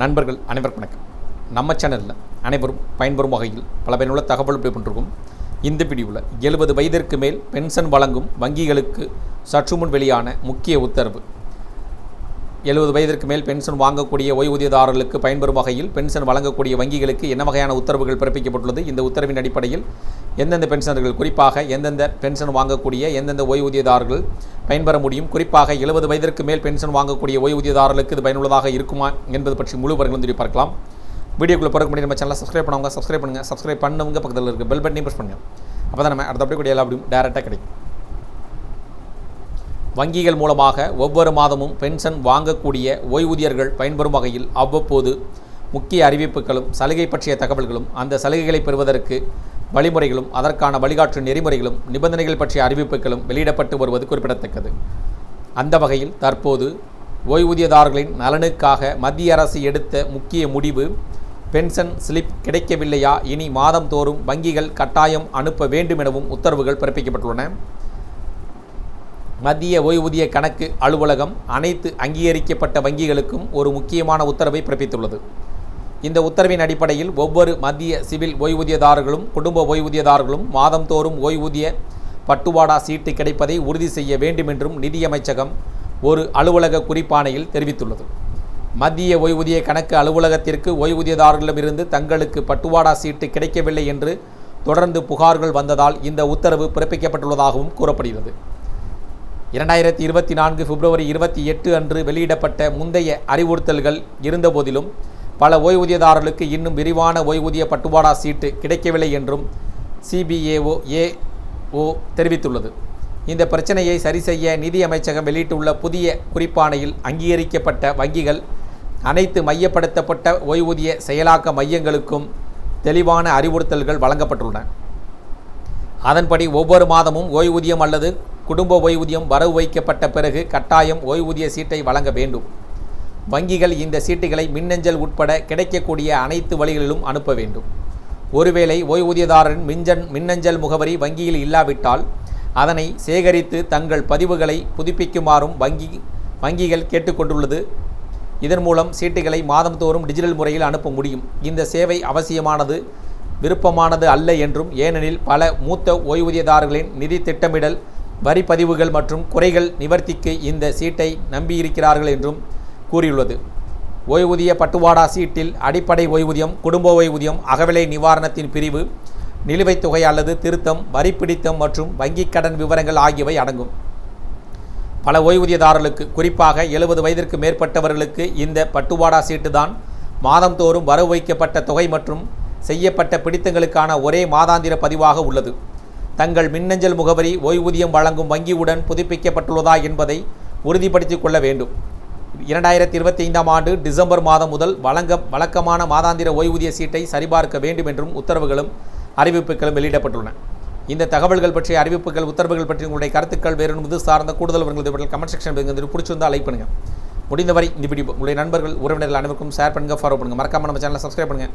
நண்பர்கள் அனைவருக்கும் வணக்கம். நம்ம சேனலில் அனைவரும் பயன்பெறும் வகையில் பல பயனுள்ள தகவல் update பண்ணிருக்கோம் இந்த பிடிவில் எழுபது வயதிற்கு மேல் பென்ஷன் வழங்கும் வங்கிகளுக்கு சற்று முன் வெளியான முக்கிய உத்தரவு. எழுபது வயதிற்கு மேல் பென்ஷன் வாங்கக்கூடிய ஓய்வூதியதாரர்களுக்கு பயன்பெறும் வகையில் பென்ஷன் வழங்கக்கூடிய வங்கிகளுக்கு என்ன வகையான உத்தரவுகள் பிறப்பிக்கப்பட்டுள்ளது? இந்த உத்தரவின் அடிப்படையில் எந்தெந்த பென்ஷனர்கள் குறிப்பாக எந்தெந்த பென்ஷன் வாங்கக்கூடிய எந்தெந்த ஓய்வூதியதாரர்கள் பயன்பெற முடியும்? குறிப்பாக எழுபது வயதிற்கு மேல் பென்ஷன் வாங்கக்கூடிய ஓய்வூதியதாரர்களுக்கு இது பயனுள்ளதாக இருக்குமா என்பது பற்றி முழு விவரங்களும் திரும்பி பார்க்கலாம். வீடியோக்குள்ளே பிறகு முடியும் நம்ம சேனலை சப்ஸ்கிரைப் பண்ணுவாங்க சப்ஸ்கிரைப் பண்ணுங்கள் சப்ஸ்கிரைப் பண்ணவங்க பக்கத்தில் இருக்க பெல் பட்டனையும் ப்ரெஸ் பண்ணுங்கள் அப்போ தான் நம்ம அடுத்த கூட எல்லா அப்படியும் டேரெக்டாக கிடைக்கும். வங்கிகள் மூலமாக ஒவ்வொரு மாதமும் பென்ஷன் வாங்கக்கூடிய ஓய்வூதியர்கள் பயன்பெறும் வகையில் அவ்வப்போது முக்கிய அறிவிப்புகளும் சலுகை பற்றிய தகவல்களும் அந்த சலுகைகளை பெறுவதற்கு வழிமுறைகளும் அதற்கான வழிகாட்டு நெறிமுறைகளும் நிபந்தனைகள் பற்றிய அறிவிப்புகளும் வெளியிடப்பட்டு வருவது குறிப்பிடத்தக்கது. அந்த வகையில் தற்போது ஓய்வூதியதாரர்களின் நலனுக்காக மத்திய அரசு எடுத்த முக்கிய முடிவு பென்ஷன் ஸ்லிப் கிடைக்கவில்லையா இனி மாதந்தோறும் வங்கிகள் கட்டாயம் அனுப்ப வேண்டும் எனவும் உத்தரவுகள் பிறப்பிக்கப்பட்டுள்ளன. மத்திய ஓய்வூதிய கணக்கு அலுவலகம் அனைத்து அங்கீகரிக்கப்பட்ட வங்கிகளுக்கும் ஒரு முக்கியமான உத்தரவை பிறப்பித்துள்ளது. இந்த உத்தரவின் அடிப்படையில் ஒவ்வொரு மத்திய சிவில் ஓய்வூதியதாரர்களும் குடும்ப ஓய்வூதியதாரர்களும் மாதந்தோறும் ஓய்வூதிய பட்டுவாடா சீட்டு கிடைப்பதை உறுதி செய்ய வேண்டும் என்றும் நிதியமைச்சகம் ஒரு அலுவலக குறிப்பாணையில் தெரிவித்துள்ளது. மத்திய ஓய்வூதிய கணக்கு அலுவலகத்திற்கு ஓய்வூதியதாரர்களிடமிருந்து தங்களுக்கு பட்டுவாடா சீட்டு கிடைக்கவில்லை என்று தொடர்ந்து புகார்கள் வந்ததால் இந்த உத்தரவு பிறப்பிக்கப்பட்டுள்ளதாகவும் கூறப்படுகிறது. இரண்டாயிரத்தி இருபத்தி நான்கு பிப்ரவரி இருபத்தி எட்டு அன்று வெளியிடப்பட்ட முந்தைய அறிவுறுத்தல்கள் இருந்தபோதிலும் பல ஓய்வூதியதாரர்களுக்கு இன்னும் விரிவான ஓய்வூதிய பட்டுவாடா சீட்டு கிடைக்கவில்லை என்றும் சிபிஏஓ ஏஓ தெரிவித்துள்ளது. இந்த பிரச்சனையை சரி செய்ய நிதி அமைச்சகம் வெளியிட்டுள்ள புதிய குறிப்பாணையில் அங்கீகரிக்கப்பட்ட வங்கிகள் அனைத்து மையப்படுத்தப்பட்ட ஓய்வூதிய செயலாக்க மையங்களுக்கும் தெளிவான அறிவுறுத்தல்கள் வழங்கப்பட்டுள்ளன. அதன்படி ஒவ்வொரு மாதமும் ஓய்வூதியம் அல்லது குடும்ப ஓய்வூதியம் வரவு வைக்கப்பட்ட பிறகு கட்டாயம் ஓய்வூதிய சீட்டை வழங்க வேண்டும். வங்கிகள் இந்த சீட்டுகளை மின்னஞ்சல் உட்பட கிடைக்கக்கூடிய அனைத்து வழிகளிலும் அனுப்ப வேண்டும். ஒருவேளை ஓய்வூதியதாரரின் மிஞ்சன் மின்னஞ்சல் முகவரி வங்கியில் இல்லாவிட்டால் அதனை சேகரித்து தங்கள் பதிவுகளை புதுப்பிக்குமாறும் வங்கி வங்கிகள் கேட்டுக்கொண்டுள்ளது. இதன் மூலம் சீட்டுகளை மாதந்தோறும் டிஜிட்டல் முறையில் அனுப்ப முடியும். இந்த சேவை அவசியமானது விருப்பமானது அல்ல என்றும் ஏனெனில் பல மூத்த ஓய்வூதியதாரர்களின் நிதி திட்டமிடல் வரி பதிவுகள் மற்றும் குறைகள் நிவர்த்திக்கு இந்த சீட்டை நம்பியிருக்கிறார்கள் என்றும் கூறியுள்ளது. ஓய்வூதிய பட்டுவாடா சீட்டில் அடிப்படை ஓய்வூதியம் குடும்ப ஓய்வூதியம் அகவிலை நிவாரணத்தின் பிரிவு நிலுவைத் தொகை அல்லது திருத்தம் வரிப்பிடித்தம் மற்றும் வங்கிக் கடன் விவரங்கள் ஆகியவை அடங்கும். பல ஓய்வூதியதாரர்களுக்கு குறிப்பாக எழுபது வயதிற்கு மேற்பட்டவர்களுக்கு இந்த பட்டுவாடா சீட்டு தான் மாதந்தோறும் வரவு வைக்கப்பட்ட தொகை மற்றும் செய்யப்பட்ட பிடித்தங்களுக்கான ஒரே மாதாந்திர பதிவாக உள்ளது. தங்கள் மின்னஞ்சல் முகவரி ஓய்வூதியம் வழங்கும் வங்கியுடன் புதுப்பிக்கப்பட்டுள்ளதா என்பதை உறுதிப்படுத்திக் கொள்ள வேண்டும். இரண்டாயிரத்தி இருபத்தி ஐந்தாம் ஆண்டு டிசம்பர் மாதம் முதல் வழங்க வழக்கமான மாதாந்திர ஓய்வூதிய சீட்டை சரிபார்க்க வேண்டும் என்றும் உத்தரவுகளும் அறிவிப்புகளும் வெளியிடப்பட்டுள்ளன. இந்த தகவல்கள் பற்றிய அறிவிப்புகள் உத்தரவுகள் பற்றி உங்களுடைய கருத்துக்கள் வேறு இது சார்ந்த கூடுதல் விவரங்கள் கமெண்ட் செக்ஷன் பிடிச்சிருந்தால் லைக் பண்ணுங்கள் முடிந்தவரை இந்த வீடியோ உங்களுடைய நண்பர்கள் உறவினர்கள் அனைவருக்கும் ஷேர் பண்ணுங்கள் ஃபாலோ பண்ணுங்கள் மறக்காம நம்ம சேனலை சப்ஸ்கிரைப் பண்ணுங்கள்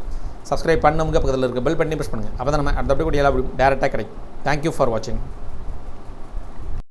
சப்ஸ்கிரைப் பண்ணுங்க பக்கத்தில் இருக்க பெல் பண்ணி ப்ரெஸ் பண்ணுங்கள் அப்போ தான் நம்ம அடுத்தபடி கூட எல்லா டேரெக்டாக கிடைக்கும். தேங்க்யூ ஃபார் வாட்சிங்